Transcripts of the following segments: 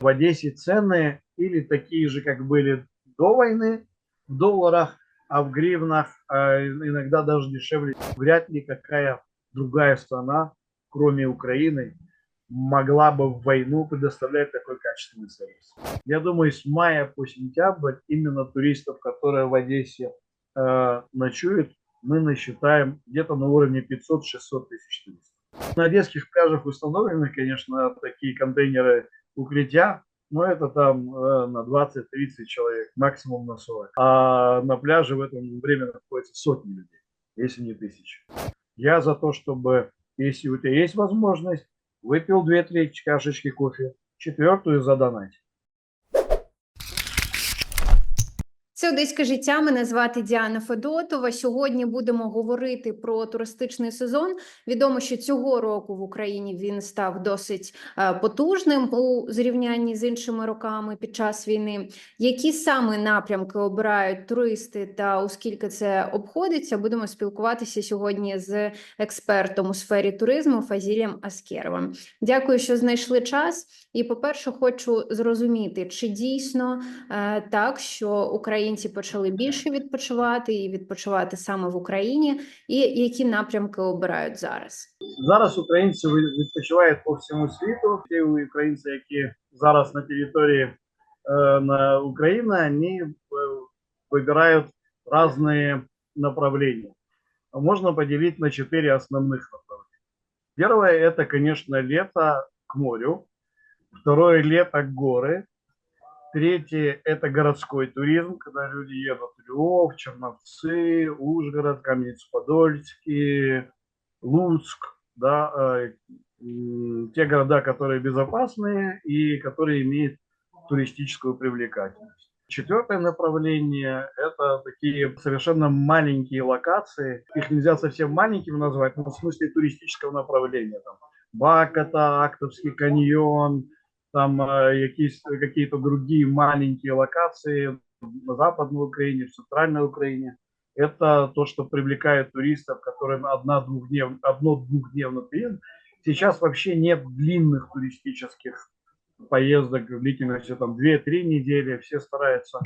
В Одессе цены или такие же, как были до войны в долларах, а в гривнах а иногда даже дешевле. Вряд ли какая другая страна, кроме Украины, могла бы в войну предоставлять такой качественный сервис. Я думаю, с мая по сентябрь именно туристов, которые в Одессе э, ночуют, мы насчитаем где-то на уровне 500-600 тысяч туристов. На одесских пляжах установлены, конечно, такие контейнеры укрытия, но это там э, на 20-30 человек, максимум на 40. А на пляже в это время находится сотни людей, если не тысячи. Я за то, чтобы, если у тебя есть возможность, выпил 2-3 чашечки кофе, четвертую задонать. Це одеське життя. Мене звати Діана Федотова. Сьогодні будемо говорити про туристичний сезон. Відомо, що цього року в Україні він став досить е, потужним у зрівнянні з іншими роками під час війни. Які саме напрямки обирають туристи та оскільки це обходиться, будемо спілкуватися сьогодні з експертом у сфері туризму Фазілієм Аскєровим. Дякую, що знайшли час. І, по-перше, хочу зрозуміти, чи дійсно е, так, що Україна українці почали більше відпочивати і відпочивати саме в Україні, і які напрямки обирають зараз? Зараз українці відпочивають по всьому світу. Ті українці, які зараз на території е, на України, вони е, вибирають різні направления. Можно поделить на четыре основных направления. Первое – это, конечно, лето к морю. Второе – лето к горы. Третье – это городской туризм, когда люди едут в Львов, Черновцы, Ужгород, Каменец-Подольский, Луцк, да, э, те города, которые безопасные и которые имеют туристическую привлекательность. Четвертое направление – это такие совершенно маленькие локации. Их нельзя совсем маленькими назвать, но в смысле туристического направления. Там Баката, Актовский каньон, там якісь какие-то другие маленькие локации на Западной Украине, в Центральной Украине. Это то, что привлекает туристов, которые на одно-двухднев, одно-двухдневный период. Сейчас вообще нет длинных туристических поездок длительностью там 2-3 недели. Все стараются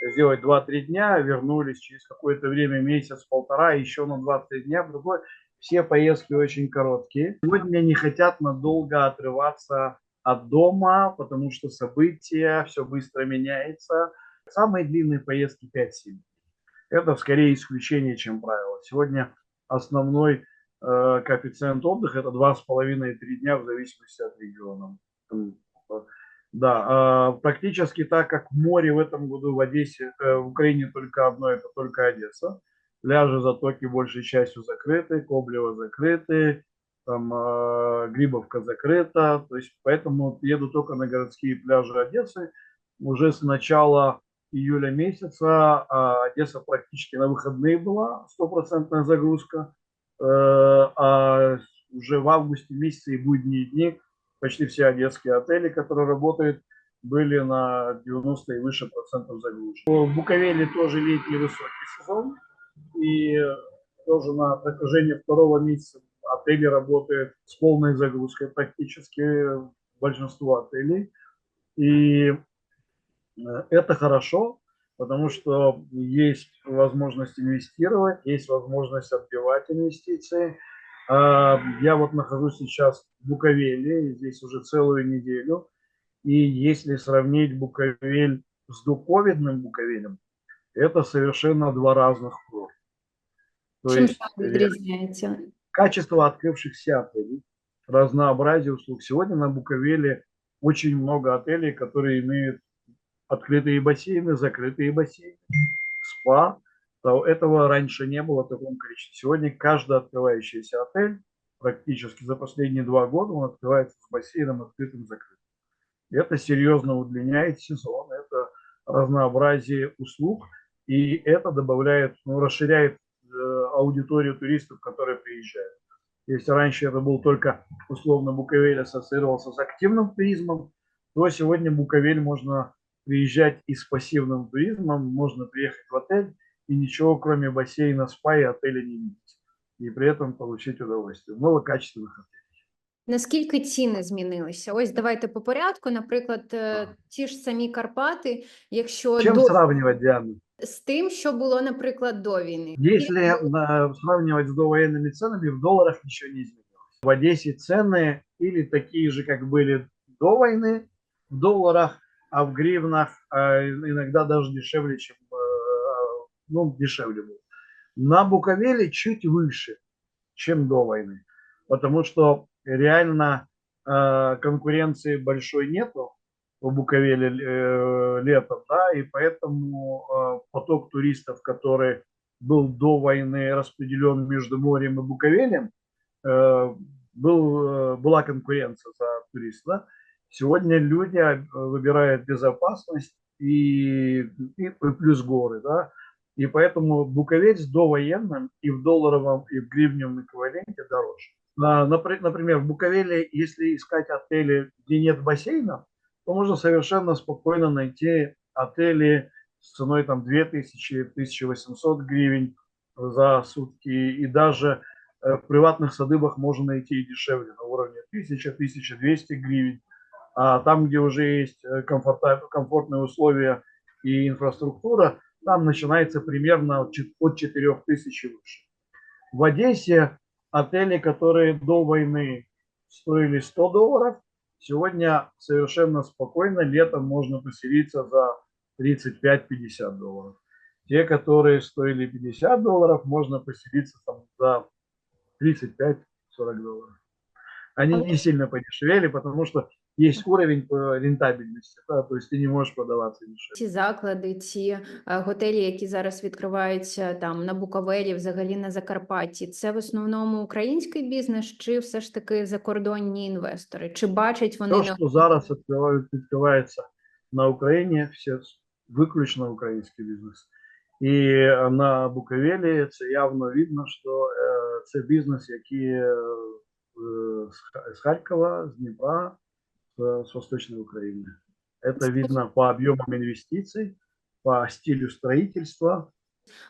сделать 2-3 дня, вернулись через какое-то время, месяц-полтора, еще на 20 дня, другой. Все поездки очень короткие. Сегодня не хотят надолго отрываться от дома, потому что события, все быстро меняется. Самые длинные поездки 5-7 Это скорее исключение, чем правило. Сегодня основной э, коэффициент отдыха это 2,5-3 дня в зависимости от региона. Да, э, практически так как море в этом году в Одессе, э, в Украине только одно, это только Одесса. Пляжи, затоки большей частью закрыты, Коблево закрыты, там э, Грибовка закрыта, то есть поэтому еду только на городские пляжи Одессы. Уже с начала июля месяца э, Одесса практически на выходные была, стопроцентная загрузка, э, а уже в августе месяце и будние дни почти все одесские отели, которые работают, были на 90 и выше процентов загружены. В Буковеле тоже летний высокий сезон, и тоже на протяжении второго месяца отели работают с полной загрузкой практически, большинство отелей. И э, это хорошо, потому что есть возможность инвестировать, есть возможность отбивать инвестиции. А, я вот нахожусь сейчас в Буковеле, здесь уже целую неделю. И если сравнить Буковель с доковидным Буковелем, это совершенно два разных курорта. Чем есть? Качество открывшихся отелей, разнообразие услуг. Сегодня на Буковеле очень много отелей, которые имеют открытые бассейны, закрытые бассейны, спа. Этого раньше не было в таком количестве. Сегодня каждый открывающийся отель практически за последние два года он открывается с бассейном открытым закрытым. Это серьезно удлиняет сезон, это разнообразие услуг, и это добавляет, ну, расширяет аудиторию туристов, которые приезжают. Если раньше это был только условно Буковель ассоциировался с активным туризмом, то сегодня Буковель можно приезжать и с пассивным туризмом, можно приехать в отель и ничего кроме бассейна, спа и отеля не видеть. И при этом получить удовольствие. Много качественных отелей. Наскільки ціни змінилися? Ось давайте по порядку. Наприклад, е, ті ж самі Карпати, якщо Чем до сравнивать, Диана? з тим, що було, наприклад, до війни. Если э, сравнивать с довоенными ценами, в долларах ничего не изменилось. В Одессе цены или такие же, как были до войны в долларах, а в гривнах э, иногда даже дешевле, чем э, ну, дешевле было. На Буковеле чуть выше, чем до войны, потому что реально э, конкуренции большой нету в Буковеле э, летом, да, и поэтому э, поток туристов, который был до войны распределен между морем и Буковелем, э, был, э, была конкуренция за туристов. Да? Сегодня люди э, выбирают безопасность и, и плюс горы, да, и поэтому Буковель с довоенным и в долларовом, и в гривневом эквиваленте дороже. А, напри- Например, в Буковеле, если искать отели, где нет бассейнов, то можно совершенно спокойно найти отели с ценой там 2000-1800 гривен за сутки. И даже э, в приватных садыбах можно найти и дешевле, на уровне 1000-1200 гривен. А там, где уже есть э, комфортные условия и инфраструктура, там начинается примерно от чет- от 4000 и выше. В Одессе отели, которые до войны стоили 100 долларов, сегодня совершенно спокойно летом можно поселиться за 35-50 долларов. Те, которые стоили 50 долларов, можно поселиться там за 35-40 долларов. Они не сильно подешевели, потому что есть уровень по рентабельности, да, то есть ты не можешь продаваться дешевле. Ці заклади, ці е, готелі, які зараз відкриваються там на Буковелі, взагалі на Закарпатті, це в основному український бізнес, чи все ж таки закордонні інвестори? Чи бачать вони То, що зараз відкривають, відкривається на Україні, все виключно український бізнес. І на Буковелі це явно видно, що е, це бізнес, який е, з Харкова, з Дніпра, з Восточної України. Это видно по объемам инвестиций, по стилю строительства.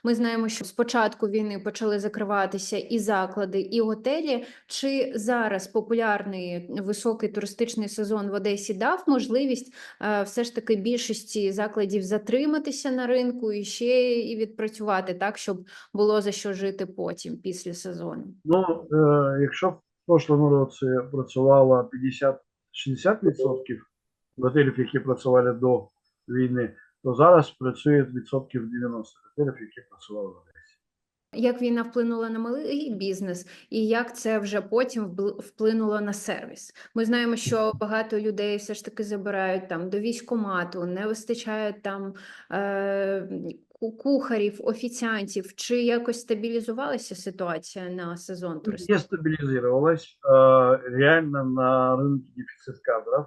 Ми знаємо, що з початку війни почали закриватися і заклади, і готелі. Чи зараз популярний високий туристичний сезон в Одесі дав можливість е, все ж таки більшості закладів затриматися на ринку і ще і відпрацювати так, щоб було за що жити потім після сезону? Ну, е, якщо в прошлому році працювало 50-60% готелів, які працювали до війни, то зараз працює відсотків 90 готелів, які працювали в Одесі. Як війна вплинула на малий бізнес, і як це вже потім вплинуло на сервіс? Ми знаємо, що багато людей все ж таки забирають там до військкомату, не вистачає там е, кухарів, офіціантів. Чи якось стабілізувалася ситуація на сезон туристичний? Не стабилизировалась. Э, Реально на рынке дефицит кадров.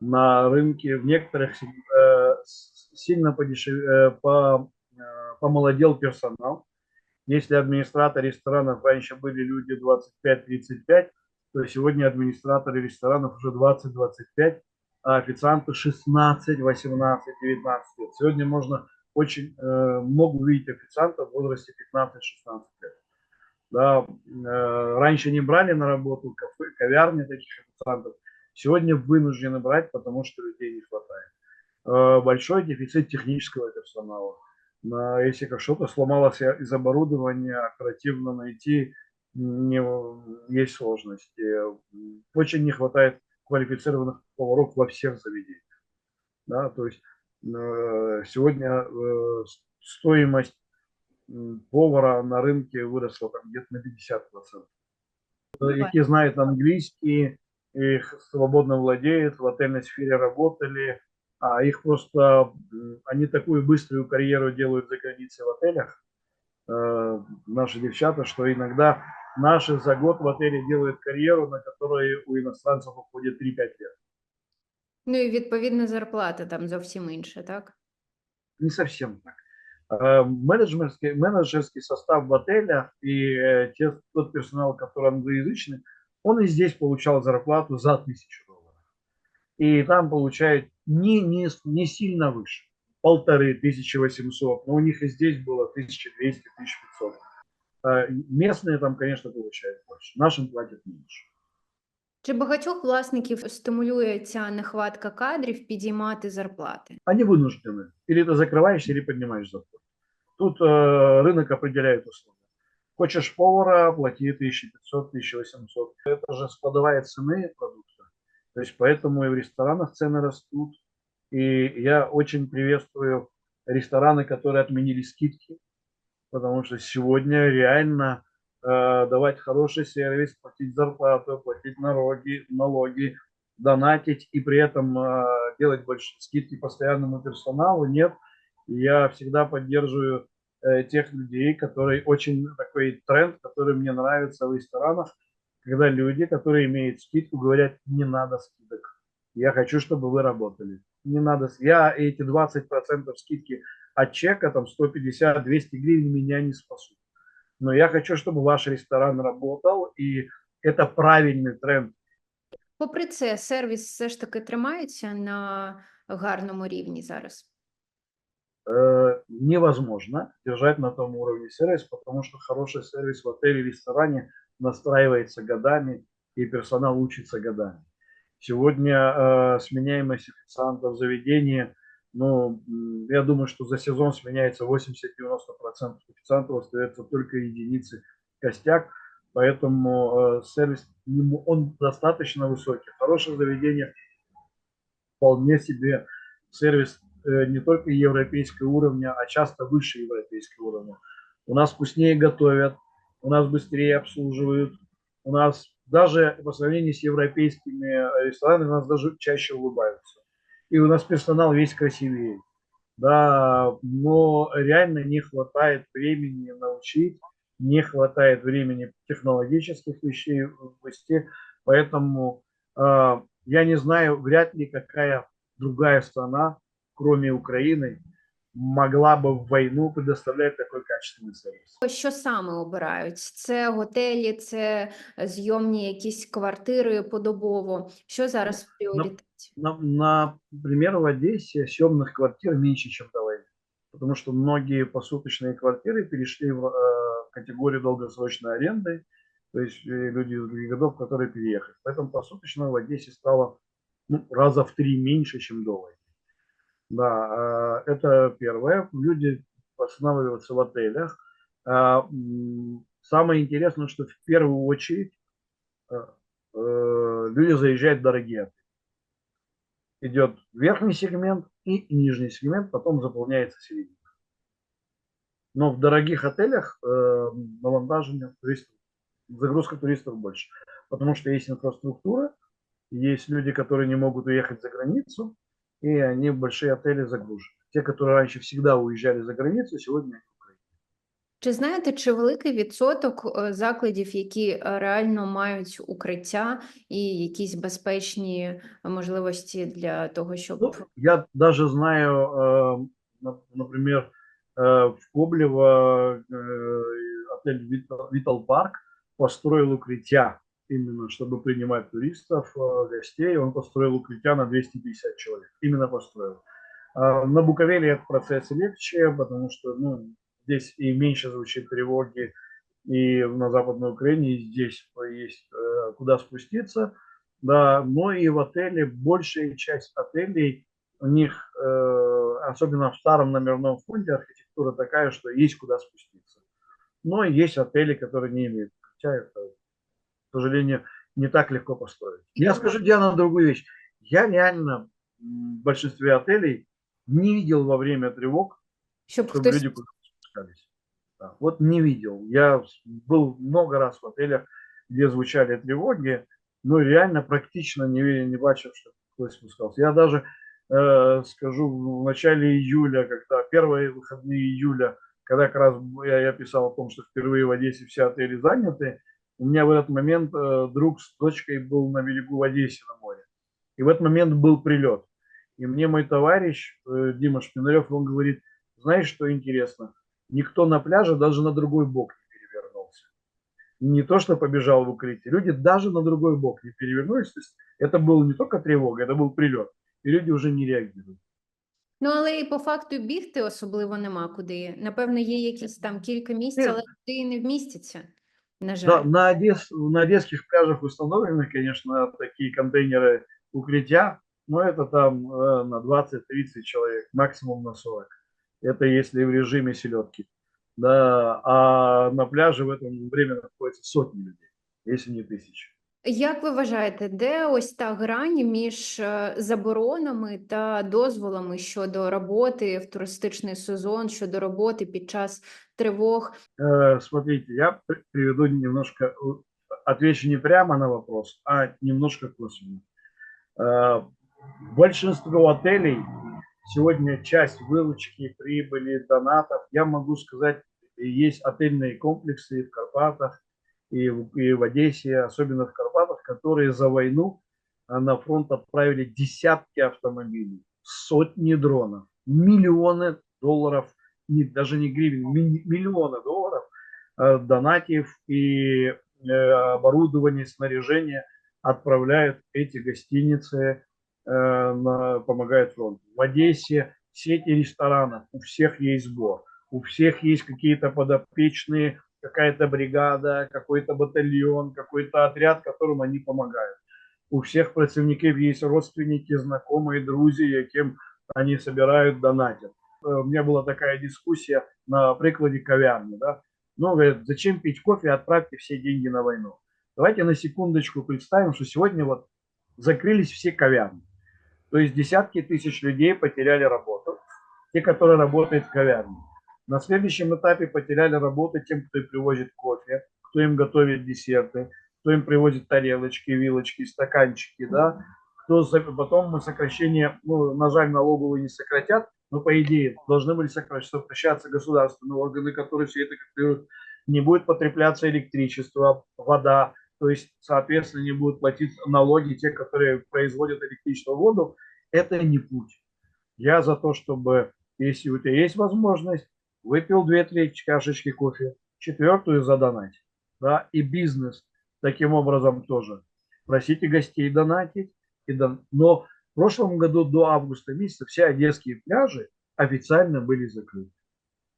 На рынке в некоторых э, с- сильно подешев- э, по, э, помолодел персонал. Если администраторы ресторанов раньше были люди 25-35, то сегодня администраторы ресторанов уже 20-25, а официанты 16, 18, 19 лет. Сегодня можно очень э, много увидеть официантов в возрасте 15-16 лет. Да, э, раньше не брали на работу кафе, кавярни таких официантов. Сегодня вынуждены брать, потому что людей не хватает. Э, большой дефицит технического персонала. На- если что-то сломалось из оборудования, оперативно найти не, есть сложности. Очень не хватает квалифицированных поваров во всех заведениях. Да, то есть сегодня э, стоимость повара на рынке выросла там где-то на 50%. Э, Які знають англійський, их свободно владеют, в отельной сфере работали, а их просто, они такую быструю карьеру делают за границей в отелях, э, наши девчата, что иногда наши за год в отеле делают карьеру, на которой у иностранцев уходит 3-5 лет. Ну і відповідно зарплата там зовсім інша, так? Не совсем так. Э, Менеджерский, менеджерский состав в отелях и э, те, тот персонал, который англоязычный, он и здесь получал зарплату за тысячу долларов. И там получает не, не, с- не сильно выше. Полторы, 1800. Но у них и здесь было 1200-1500. Э, Местные там, конечно, получают больше. Нашим платят меньше. Чи багатьох власників стимулює ця нехватка кадрів підіймати зарплати? Они вынуждены. Или ты закрываешь, или поднимаешь зарплату. Тут э, рынок определяет условия. Хочешь повара, плати 1500-1800. Это же складовая цены продукта. То есть поэтому и в ресторанах цены растут. И я очень приветствую рестораны, которые отменили скидки. Потому что сегодня реально э, давать хороший сервис, платить зарплату, платить налоги, налоги, донатить и при этом э, делать больше скидки постоянному персоналу нет. Я всегда поддерживаю э, тех людей, которые очень такой тренд, который мне нравится в ресторанах, когда люди, которые имеют скидку, говорят, не надо скидок. Я хочу, чтобы вы работали. Не надо. Я эти 20% скидки от чека, там 150-200 гривен меня не спасут Но я хочу, чтобы ваш ресторан работал, и это правильный тренд. Попри це, сервіс все ж таки тримається на гарному рівні зараз. Э, невозможно держать на том уровне сервис, потому что хороший сервис в отеле, ресторане настраивается годами, и персонал учится годами. Сегодня э, сменяемость официантов в м, я думаю, что за сезон сменяется 80-90% официантов, остается только единицы костяк, поэтому э, сервис, ему- он достаточно высокий. Хорошее заведение вполне себе сервис э, не только европейского уровня, а часто выше европейского уровня. У нас вкуснее готовят, у нас быстрее обслуживают, у нас даже по сравнению с европейскими э, ресторанами, у нас даже чаще улыбаются И у нас персонал весь красивее. Да, но реально не хватает времени научить, не хватает времени технологических вещей ввести, поэтому э, я не знаю, вряд ли какая другая страна, кроме Украины, могла бы в войну предоставлять такой качественный сервис. Що саме обирають? Це готелі, це зйомні якісь квартири подобово. Що зараз в пріоритеті? На- Например, в Одессе съемных квартир меньше, чем до. Потому что многие посуточные квартиры перешли в э, категорию долгосрочной аренды, то есть э, люди из других годов, которые переехали. Поэтому посуточно в Одессе стало ну, раза в три меньше, чем до войны. Да, э, это первое. Люди останавливаются в отелях. М, Самое интересное, что в первую очередь э, э, люди заезжают в дорогие отели. Идет верхний сегмент и нижний сегмент, потом заполняется середина. Но в дорогих отелях э, навантажение туристов, загрузка туристов больше. Потому что есть инфраструктура, есть люди, которые не могут уехать за границу, и они в большие отели загружены. Те, которые раньше всегда уезжали за границу, сегодня. Чи знаєте, чи великий відсоток е, закладів, які е, реально мають укриття і якісь безпечні можливості для того, щоб Ну, я даже знаю, э, на- например, э, в Коблево э, отель Витал, Витал Парк построил укрытия именно, чтобы принимать туристов, э, гостей. Он построил укрытия на 250 человек. Именно построил. А На Буковеле этот процесс легче, потому что ну, здесь и меньше звучит тревоги, и на Западной Украине, и здесь есть э, куда спуститься. Да, но и в отеле большая часть отелей у них, э, особенно в старом номерном фонде, архитектура такая, что есть куда спуститься. Но есть отели, которые не имеют. Хотя это, к сожалению, не так легко построить. Я скажу, Диана, другую вещь. Я реально в большинстве отелей не видел во время тревог, щоб чтобы хтось люди куда спускались. Да, вот не видел. Я был много раз в отелях, где звучали тревоги, но реально практично не, ви- не бачил, что кто спускался. Я даже э, скажу, в начале июля, когда первые выходные июля, когда как раз я, я писал о том, что впервые в Одессе все отели заняты, у меня в этот момент э, друг с дочкой был на берегу в Одессе на море. И в этот момент был прилет. И мне мой товарищ э, Дима Шпинарев, он говорит, знаешь, что интересно? Никто на пляже даже на другой бок не перевернулся. Не то, что побежал в укрытие. Люди даже на другой бок не перевернулись. То есть это был не только тревога, это был прилет. И люди уже не реагируют. Ну, але і по факту бігти особливо нема куди. Напевно, є якісь там кілька місць, Ні. але туди і не вмістяться. На жаль. Да, на, Одесс, на одесских пляжах установлены, конечно, такие контейнеры укрытия, но это там э, на 20-30 человек, максимум на 40. Это если в режиме селедки. Да, а на пляже в это время находится сотни людей, если не тысячи. Як ви вважаєте, де ось та грань між е, заборонами та дозволами щодо роботи в туристичний сезон, щодо роботи під час тривог? Э, Смотрите, я при- приведу немножко, э, отвечу не прямо на вопрос, а немножко косвенно. Э, Большинство отелей сегодня часть выручки, прибыли, донатов, я могу сказать, есть отельные комплексы в Карпатах и в, и в Одессе, особенно в Карпатах, которые за войну а, на фронт отправили десятки автомобилей, сотни дронов, миллионы долларов, не, даже не гривен, ми- миллионы долларов э, донатив и э, оборудование, снаряжение отправляют эти гостиницы, на- помогают фронту. В Одессе сети ресторанов, у всех есть сбор, у всех есть какие-то подопечные, какая-то бригада, какой-то батальон, какой-то отряд, которым они помогают. У всех працівників есть родственники, знакомые, друзья, яким они собирают, донатят. Э, У меня была такая дискуссия на прикладе кавярни, да. Ну, говорят, зачем пить кофе, отправьте все деньги на войну. Давайте на секундочку представим, что сегодня вот закрылись все кавярни. То есть десятки тысяч людей потеряли работу, те, которые работают в кавярне. На следующем этапе потеряли работу тем, кто им привозит кофе, кто им готовит десерты, кто им привозит тарелочки, вилочки, стаканчики, да, кто за- потом мы сокращение, ну, на жаль, налоговые не сократят, но по идее должны были сокращ- сокращаться государственные органы, которые все это контролируют. Не будет потребляться электричество, вода, то есть, соответственно, не будут платить налоги те, которые производят электричество, воду. Это не путь. Я за то, чтобы, если у тебя есть возможность, выпил две-три чашечки кофе, четвертую задонать. Да, и бизнес таким образом тоже. Просите гостей донатить. И дон- Но в прошлом году до августа месяца все одесские пляжи официально были закрыты.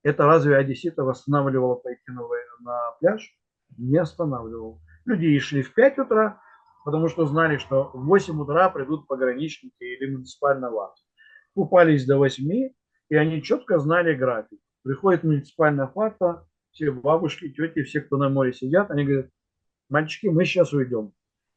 Это разве одессита восстанавливало пойти на, на пляж? Не останавливал. Люди шли в 5 утра, потому что знали, что в 8 утра придут пограничники или муниципальная власть. Купались до 8, и они четко знали график. Приходит муниципальная фата, все бабушки, тети, все, кто на море сидят, они говорят, мальчики, мы сейчас уйдем.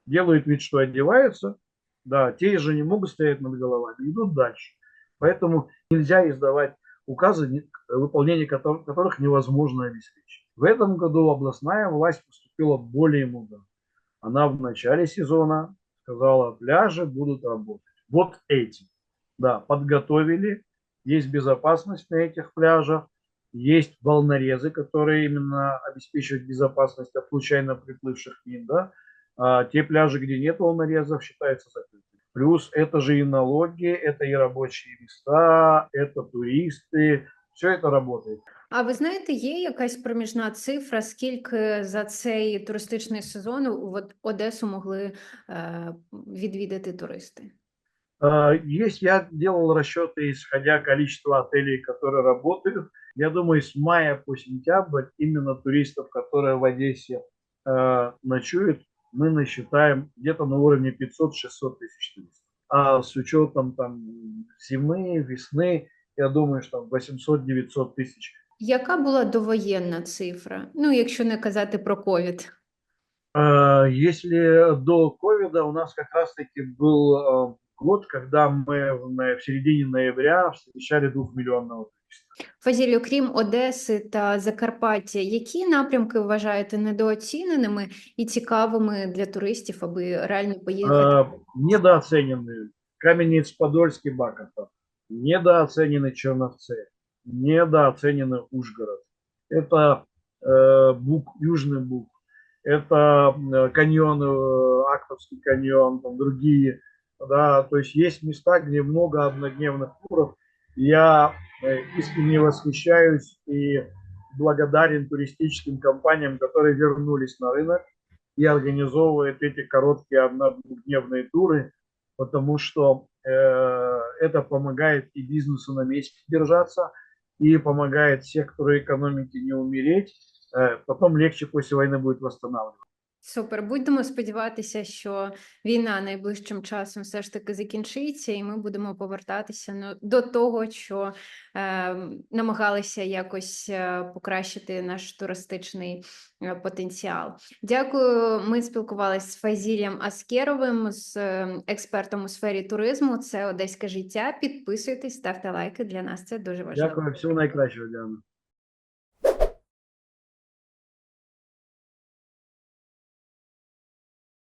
Делают вид, что одеваются, да, те же не могут стоять над головами, идут дальше. Поэтому нельзя издавать указы, не- выполнение котор- которых невозможно обеспечить. В этом году областная власть поступила более мудро. Она в начале сезона сказала, пляжи будут работать. Вот эти. Да, подготовили, есть безопасность на этих пляжах, есть волнорезы, которые именно обеспечивают безопасность от случайно приплывших мин, да. А те пляжи, где нет волнорезов, считаются закрытыми. Плюс это же и налоги, это и рабочие места, это туристы, все это работает. А ви знаєте, є якась проміжна цифра, скільки за цей туристичний сезон в Од- Одесу могли е, відвідати туристи? А, Есть, я делал расчеты, исходя количества отелей, которые работают. Я думаю, с мая по сентябрь именно туристов, которые в Одессе э, ночуют, мы насчитаем где-то на уровне 500-600 тысяч туристов. А с учетом там зимы, весны, я думаю, что там 800-900 тысяч. Яка була довоєнна цифра? Ну, якщо не казати про ковід. А, Если до ковида у нас как раз-таки был э, год, когда мы в на- в середине ноября встречали двухмиллионного туриста. Фазіль, окрім Одеси та Закарпаття, які напрямки вважаєте недооціненими і цікавими для туристів, аби реально поїхати? Э, недооценены Каменец-Подольский, Баков, недооценены Черновцы, недооценены Ужгород. Это э, Буг, Южный Буг, это э, каньон, э, Актовский каньон, там другие. Да, то есть есть места, где много однодневных туров. Я э, искренне восхищаюсь и благодарен туристическим компаниям, которые вернулись на рынок и организовывают эти короткие однодневные туры, потому что э, это помогает и бизнесу на месте держаться, и помогает сектору экономики не умереть, э, потом легче после войны будет восстанавливаться. Супер. Будемо сподіватися, що війна найближчим часом все ж таки закінчиться, і ми будемо повертатися ну, до того, що е, намагалися якось е, покращити наш туристичний е, потенціал. Дякую. Ми спілкувалися з Фазілем Аскеровим, з е, експертом у сфері туризму. Це Одеське життя. Підписуйтесь, ставте лайки. Для нас це дуже важливо. Дякую, всього найкращого, Діана.